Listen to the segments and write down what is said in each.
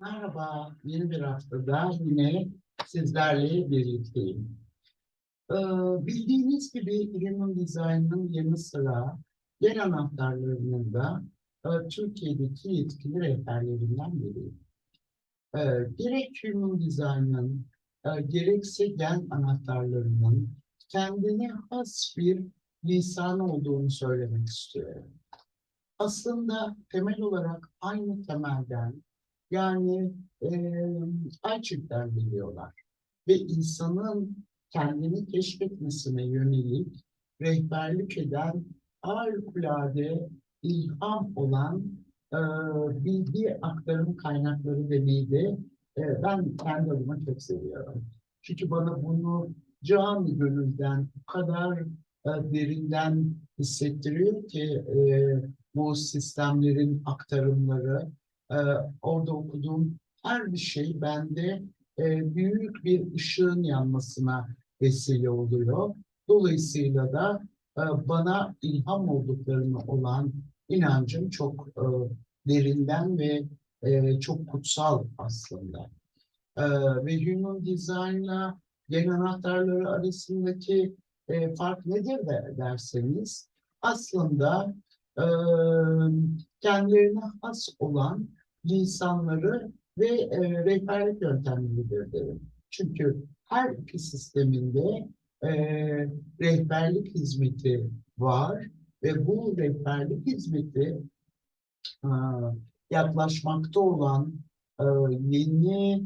Merhaba, yeni bir haftada yine sizlerle birlikteyim. Ee, bildiğiniz gibi Human Design'ın yanı sıra yer anahtarlarının da e, Türkiye'deki yetkili rehberlerinden biriyim. Ee, gerek Human Design'ın e, gerekse gen anahtarlarının kendine has bir lisanı olduğunu söylemek istiyorum. Aslında temel olarak aynı temelden yani e, Ayçiçekler geliyorlar. Ve insanın kendini keşfetmesine yönelik rehberlik eden harikulade ilham olan e, bilgi aktarım kaynakları demeyi de e, ben kendi adıma çok seviyorum. Çünkü bana bunu canı gönülden o kadar e, derinden hissettiriyor ki e, bu sistemlerin aktarımları, e, orada okuduğum her bir şey bende e, büyük bir ışığın yanmasına vesile oluyor. Dolayısıyla da e, bana ilham olduklarına olan inancım çok e, derinden ve e, çok kutsal aslında. E, ve Human Design'la gen anahtarları arasındaki e, fark nedir de derseniz aslında e, kendilerine has olan lisanları ve e, rehberlik yöntemleridir derim. Çünkü her iki sisteminde e, rehberlik hizmeti var ve bu rehberlik hizmeti e, yaklaşmakta olan e, yeni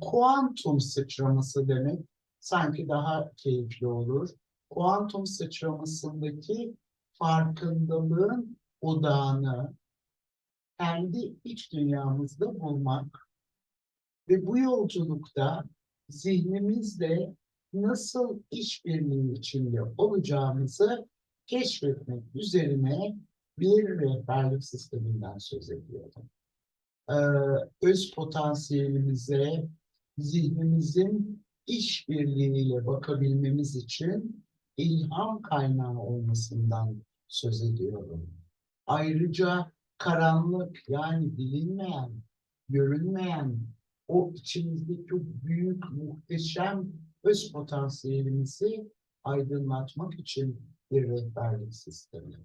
kuantum sıçraması demek sanki daha keyifli olur. Kuantum sıçramasındaki farkındalığın odağını kendi iç dünyamızda bulmak ve bu yolculukta zihnimizle nasıl işbirliği içinde olacağımızı keşfetmek üzerine bir rehberlik sisteminden söz ediyorum. Ee, öz potansiyelimize, zihnimizin işbirliğiyle bakabilmemiz için ilham kaynağı olmasından söz ediyorum. Ayrıca karanlık yani bilinmeyen, görünmeyen o içimizdeki büyük, muhteşem öz potansiyelimizi aydınlatmak için bir rehberlik sistemi.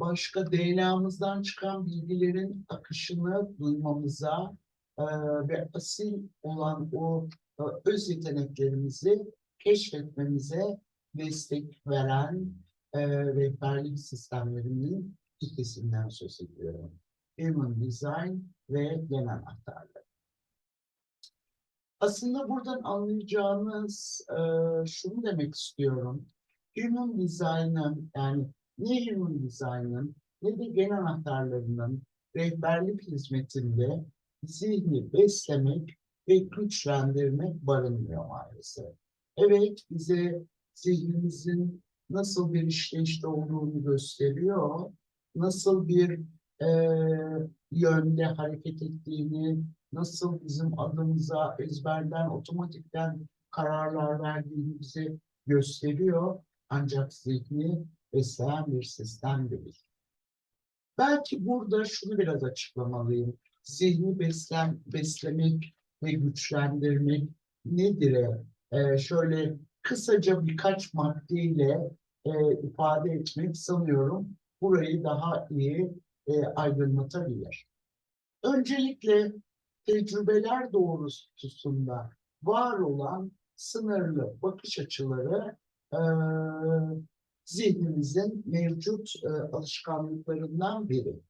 Başka DNA'mızdan çıkan bilgilerin akışını duymamıza e, ve asil olan o e, öz yeteneklerimizi keşfetmemize destek veren e, rehberlik sistemlerinin ikisinden söz ediyorum. Human Design ve genel anahtarları. Aslında buradan anlayacağınız e, şunu demek istiyorum. Human Design'ın yani ne Human Design'ın ne de genel anahtarlarının rehberlik hizmetinde zihni beslemek ve güçlendirmek barınmıyor maalesef. Evet bize zihnimizin nasıl bir işleyişte olduğunu gösteriyor, nasıl bir e, yönde hareket ettiğini, nasıl bizim adımıza ezberden, otomatikten kararlar verdiğini bize gösteriyor. Ancak zihni besleyen bir sistem değil. Belki burada şunu biraz açıklamalıyım. Zihni beslen, beslemek ve güçlendirmek nedir? Ee, şöyle kısaca birkaç maddeyle e, ifade etmek sanıyorum burayı daha iyi e, aydınlatabilir. Öncelikle tecrübeler doğrultusunda var olan sınırlı bakış açıları e, zihnimizin mevcut e, alışkanlıklarından biri.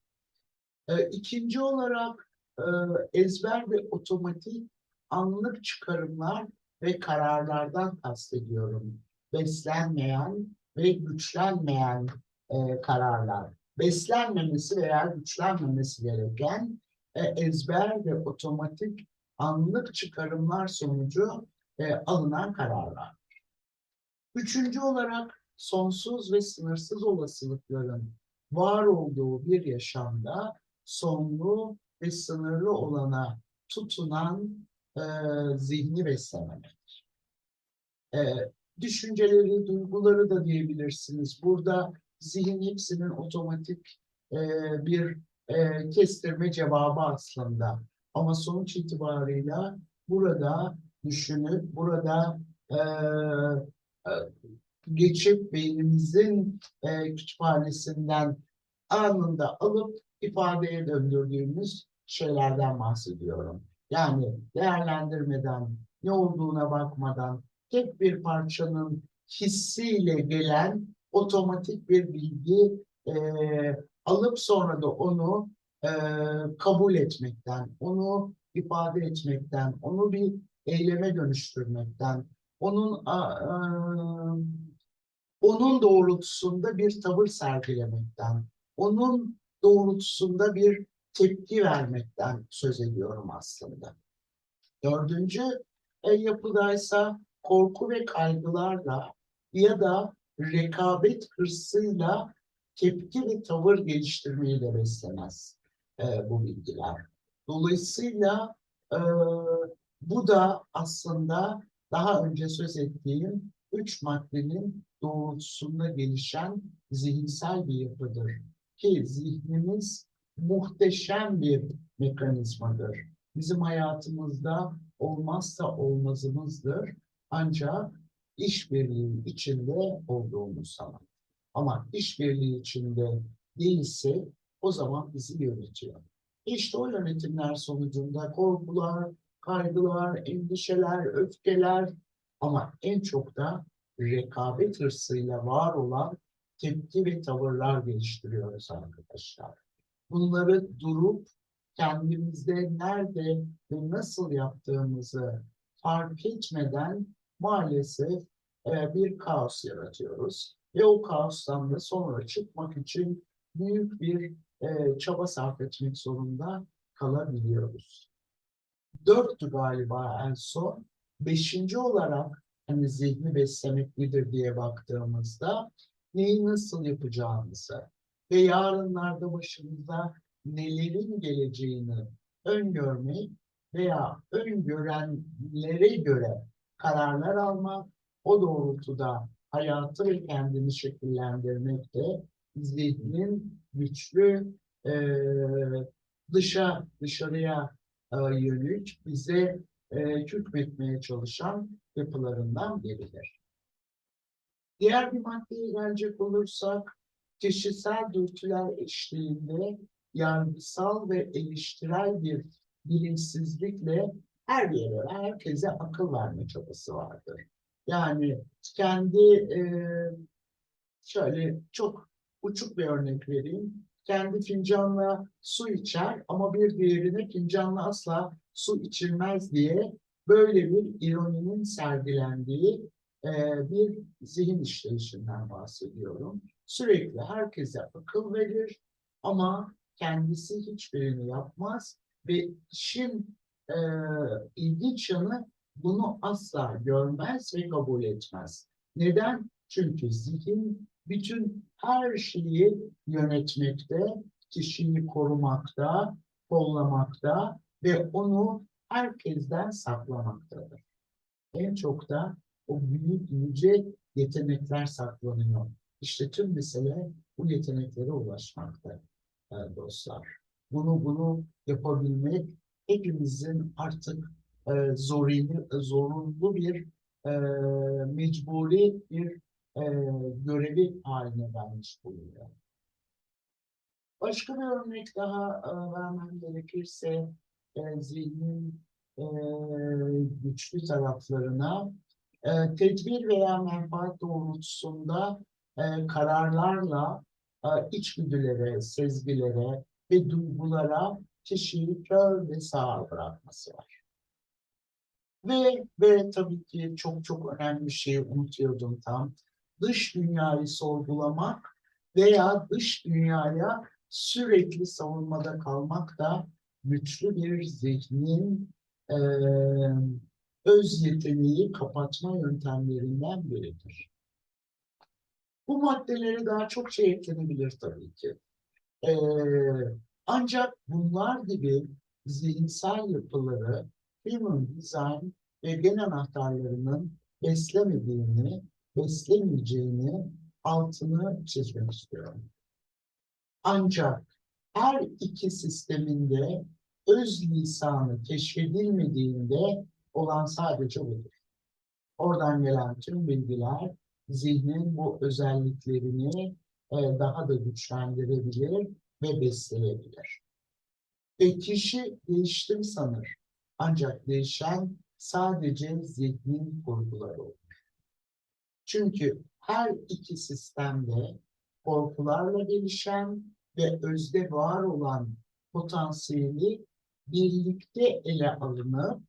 E, ikinci olarak e, ezber ve otomatik anlık çıkarımlar ve kararlardan kastediyorum. Beslenmeyen ve güçlenmeyen e, kararlar. Beslenmemesi veya güçlenmemesi gereken e, ezber ve otomatik anlık çıkarımlar sonucu e, alınan kararlar. Üçüncü olarak sonsuz ve sınırsız olasılıkların var olduğu bir yaşamda sonlu ve sınırlı olana tutunan e, zihni beslememek. E, düşünceleri, duyguları da diyebilirsiniz. Burada zihin hepsinin otomatik e, bir e, kestirme cevabı aslında. Ama sonuç itibarıyla burada düşünüp, burada e, e, geçip beynimizin e, kütüphanesinden anında alıp ifadeye döndürdüğümüz şeylerden bahsediyorum. Yani değerlendirmeden, ne olduğuna bakmadan tek bir parçanın hissiyle gelen otomatik bir bilgi e, alıp sonra da onu e, kabul etmekten, onu ifade etmekten, onu bir eyleme dönüştürmekten, onun a- a- onun doğrultusunda bir tavır sergilemekten, onun doğrultusunda bir tepki vermekten söz ediyorum aslında. Dördüncü e, yapıdaysa korku ve kaygılarla ya da rekabet hırsıyla tepki ve tavır geliştirmeyi de beslemez e, bu bilgiler. Dolayısıyla e, bu da aslında daha önce söz ettiğim üç maddenin doğrultusunda gelişen zihinsel bir yapıdır. Ki zihnimiz muhteşem bir mekanizmadır. Bizim hayatımızda olmazsa olmazımızdır. Ancak işbirliği içinde olduğumuz zaman. Ama işbirliği içinde değilse o zaman bizi yönetiyor. İşte o yönetimler sonucunda korkular, kaygılar, endişeler, öfkeler ama en çok da rekabet hırsıyla var olan tepki ve tavırlar geliştiriyoruz arkadaşlar. Bunları durup kendimizde nerede ve nasıl yaptığımızı fark etmeden maalesef bir kaos yaratıyoruz. Ve o kaostan da sonra çıkmak için büyük bir e, çaba sarf etmek zorunda kalabiliyoruz. Dörttü galiba en son. Beşinci olarak hani zihni beslemek nedir diye baktığımızda neyi nasıl yapacağımızı ve yarınlarda başımıza nelerin geleceğini öngörmek veya öngörenlere göre kararlar almak, o doğrultuda hayatı ve kendini şekillendirmek de zihnin güçlü e, dışa dışarıya e, yönelik bize e, hükmetmeye çalışan yapılarından biridir. Diğer bir maddeye gelecek olursak, kişisel dürtüler eşliğinde yargısal ve eleştirel bir bilinçsizlikle her yere, herkese akıl verme çabası vardır. Yani kendi e, şöyle çok uçuk bir örnek vereyim. Kendi fincanla su içer ama bir diğerine fincanla asla su içilmez diye böyle bir ironinin sergilendiği e, bir zihin işleyişinden bahsediyorum. Sürekli herkese akıl verir ama kendisi hiçbirini yapmaz ve işin e, ilginç yanı bunu asla görmez ve kabul etmez. Neden? Çünkü zihin bütün her şeyi yönetmekte, kişiyi korumakta, kollamakta ve onu herkesten saklamaktadır. En çok da o büyük yüce yetenekler saklanıyor. İşte tüm mesele bu yeteneklere ulaşmakta e, dostlar. Bunu bunu yapabilmek hepimizin artık e, zorunlu, zorunlu bir e, mecburi bir e, görevi haline gelmiş bulunuyor. Başka bir örnek daha e, vermem gerekirse e, zihnin e, güçlü taraflarına e, tedbir veya menfaat doğrultusunda e, kararlarla e, içgüdülere, sezgilere ve duygulara kişiyi kör ve sağır bırakması var. Ve, ve tabii ki çok çok önemli bir şeyi unutuyordum tam. Dış dünyayı sorgulamak veya dış dünyaya sürekli savunmada kalmak da güçlü bir zihnin e, öz yeteneği kapatma yöntemlerinden biridir. Bu maddelere daha çok şey eklenebilir tabii ki. E, ancak bunlar gibi zihinsel yapıları Human Design ve gen anahtarlarının beslemediğini, beslemeyeceğini altını çizmek istiyorum. Ancak her iki sisteminde öz lisanı keşfedilmediğinde olan sadece budur. Oradan gelen tüm bilgiler zihnin bu özelliklerini e, daha da güçlendirebilir ve besleyebilir. Ve kişi değiştim sanır. Ancak değişen sadece zihnin kurguları olur. Çünkü her iki sistemde korkularla gelişen ve özde var olan potansiyeli birlikte ele alınıp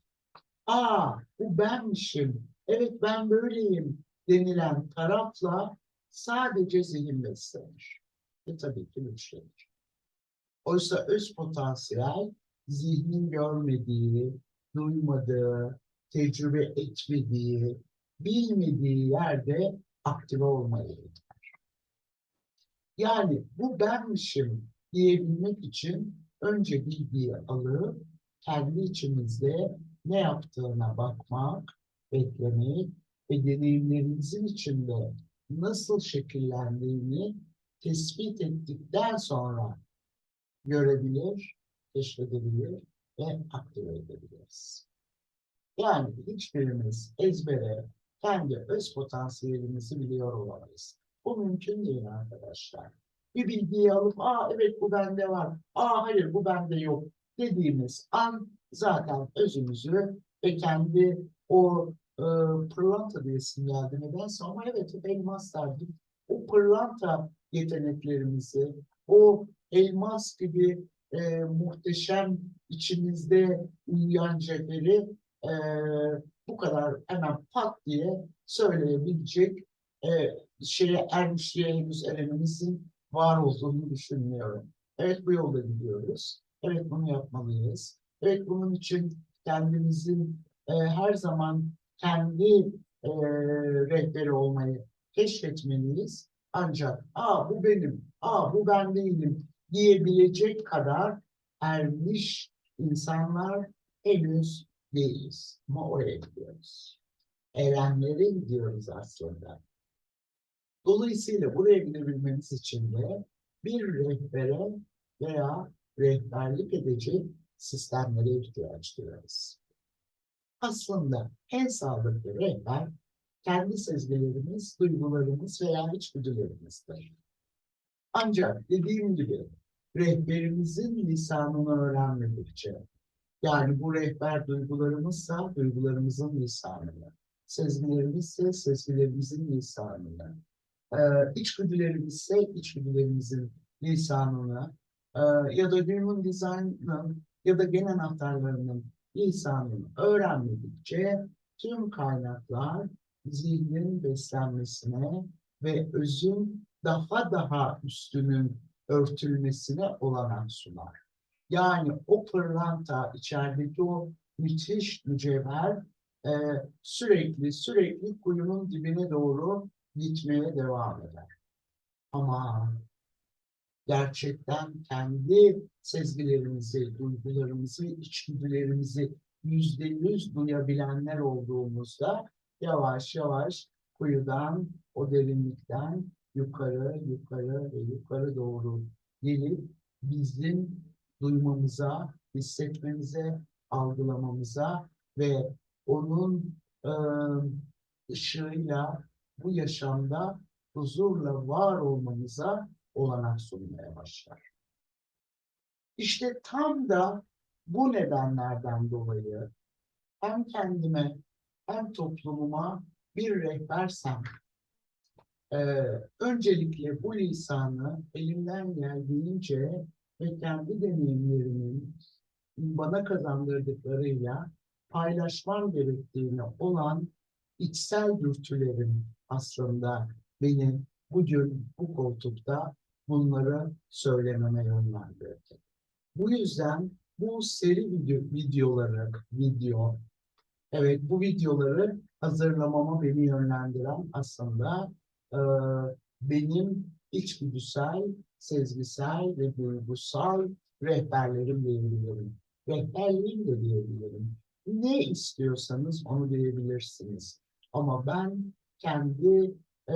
aa bu benmişim, evet ben böyleyim denilen tarafla sadece zihin beslenir. Ve tabii ki güçlenir. Oysa öz potansiyel zihnin görmediği, duymadığı, tecrübe etmediği, bilmediği yerde aktive olmayı yeter. Yani bu benmişim diyebilmek için önce bilgiyi alıp kendi içimizde ne yaptığına bakmak, beklemek ve deneyimlerimizin içinde nasıl şekillendiğini tespit ettikten sonra görebilir, keşfedebilir ve aktive edebiliriz. Yani hiçbirimiz ezbere kendi öz potansiyelimizi biliyor olamayız. Bu mümkün değil arkadaşlar. Bir bilgiyi alıp, aa evet bu bende var, aa hayır bu bende yok dediğimiz an zaten özümüzü ve kendi o e, pırlanta diye isim geldi nedense ama evet hep elmas derdik. O pırlanta yeteneklerimizi, o elmas gibi e, muhteşem içimizde uyuyan cevheri e, bu kadar hemen pat diye söyleyebilecek e, şeye ermişliğe henüz erememizin var olduğunu düşünmüyorum. Evet bu yolda gidiyoruz. Evet bunu yapmalıyız. Evet bunun için kendimizin e, her zaman kendi e, rehberi olmayı keşfetmeliyiz. Ancak aa bu benim, aa bu ben değilim diyebilecek kadar ermiş insanlar henüz değiliz. Ama oraya gidiyoruz. Erenlere gidiyoruz aslında. Dolayısıyla buraya gidebilmemiz için de bir rehbere veya rehberlik edecek sistemlere ihtiyaç duyuyoruz. Aslında en sağlıklı rehber kendi sezgilerimiz, duygularımız veya içgüdülerimizdir. Ancak dediğim gibi rehberimizin lisanını öğrenmedikçe, yani bu rehber duygularımızsa duygularımızın lisanını, sezgilerimizse sezgilerimizin lisanını, e, içgüdülerimizse içgüdülerimizin lisanını e, ya da human design'ın ya da gen anahtarlarının lisanını öğrenmedikçe tüm kaynaklar zihnin beslenmesine ve özün daha daha üstünün örtülmesine olanak sunar. Yani o pırlanta içerideki o müthiş mücevher e, sürekli sürekli kuyunun dibine doğru gitmeye devam eder. Ama gerçekten kendi sezgilerimizi, duygularımızı, içgüdülerimizi yüzde yüz duyabilenler olduğumuzda yavaş yavaş kuyudan, o derinlikten yukarı, yukarı ve yukarı doğru gelip bizim duymamıza, hissetmemize, algılamamıza ve onun e, ışığıyla bu yaşamda huzurla var olmamıza olanak sunmaya başlar. İşte tam da bu nedenlerden dolayı hem kendime hem toplumuma bir rehbersem e, öncelikle bu lisanı elimden geldiğince ve kendi deneyimlerimin bana kazandırdıklarıyla paylaşmam gerektiğini olan içsel dürtülerim aslında beni bugün bu koltukta bunları söylememe yönlendirdi. Bu yüzden bu seri video, videoları, video, evet bu videoları hazırlamama beni yönlendiren aslında e, benim içgüdüsel, sezgisel ve duygusal rehberlerim diyebilirim. Rehberliğim de diyebilirim. Ne istiyorsanız onu diyebilirsiniz. Ama ben kendi e,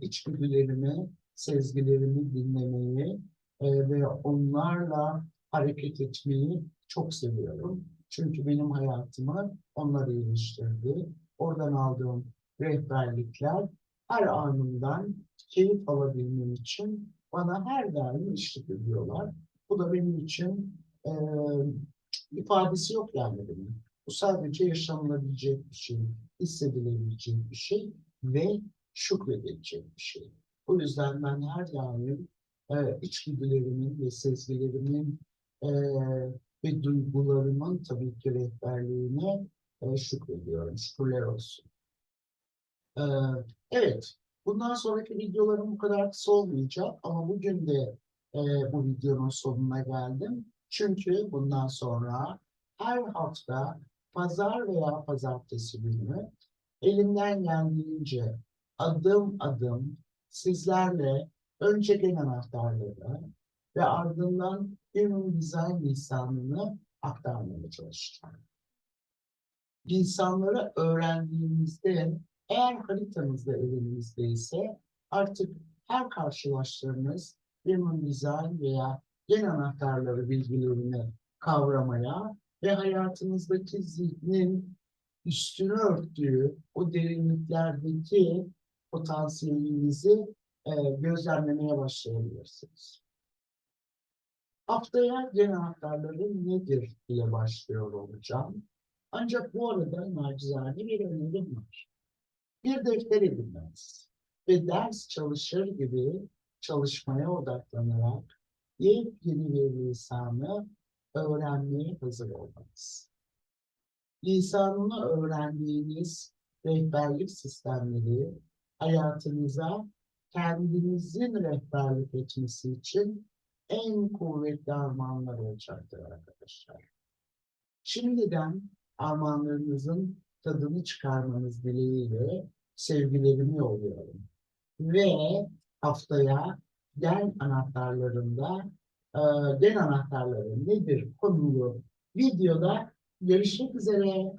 içgüdülerimi, sezgilerimi dinlemeyi e, ve onlarla hareket etmeyi çok seviyorum. Çünkü benim hayatımı onlar iyileştirdi. Oradan aldığım rehberlikler her anımdan keyif alabilmem için bana her daim eşlik ediyorlar. Bu da benim için e, ifadesi yok yani benim. Bu sadece yaşanılabilecek bir şey, hissedilebilecek bir şey ve şükredilecek bir şey. O yüzden ben her daim e, içgüdülerimin ve sezgilerimin e, ve duygularımın tabii ki rehberliğine e, şükrediyorum. Şükürler olsun. E, evet, bundan sonraki videolarım bu kadar kısa olmayacak ama bugün de e, bu videonun sonuna geldim. Çünkü bundan sonra her hafta pazar veya pazartesi günü elimden geldiğince adım adım sizlerle önce gen anahtarları ve ardından Human Design lisanını aktarmaya çalışacağım. İnsanları öğrendiğinizde eğer haritanızda elinizde ise artık her karşılaştığınız Human Design veya gen anahtarları bilgilerini kavramaya ve hayatınızdaki zihnin üstünü örttüğü o derinliklerdeki potansiyelinizi e, gözlemlemeye başlayabilirsiniz. Haftaya gen anahtarları nedir diye başlıyor olacağım. Ancak bu arada nacizane bir önerim var. Bir defter edinmeniz ve ders çalışır gibi çalışmaya odaklanarak yepyeni bir lisanı öğrenmeye hazır olmanız. Lisanını öğrendiğiniz rehberlik sistemleri hayatınıza kendinizin rehberlik etmesi için en kuvvetli armağanlar olacaktır arkadaşlar. Şimdiden armağanlarınızın tadını çıkarmanız dileğiyle sevgilerimi yolluyorum. Ve haftaya gen anahtarlarında e, gen anahtarları nedir konulu videoda görüşmek üzere.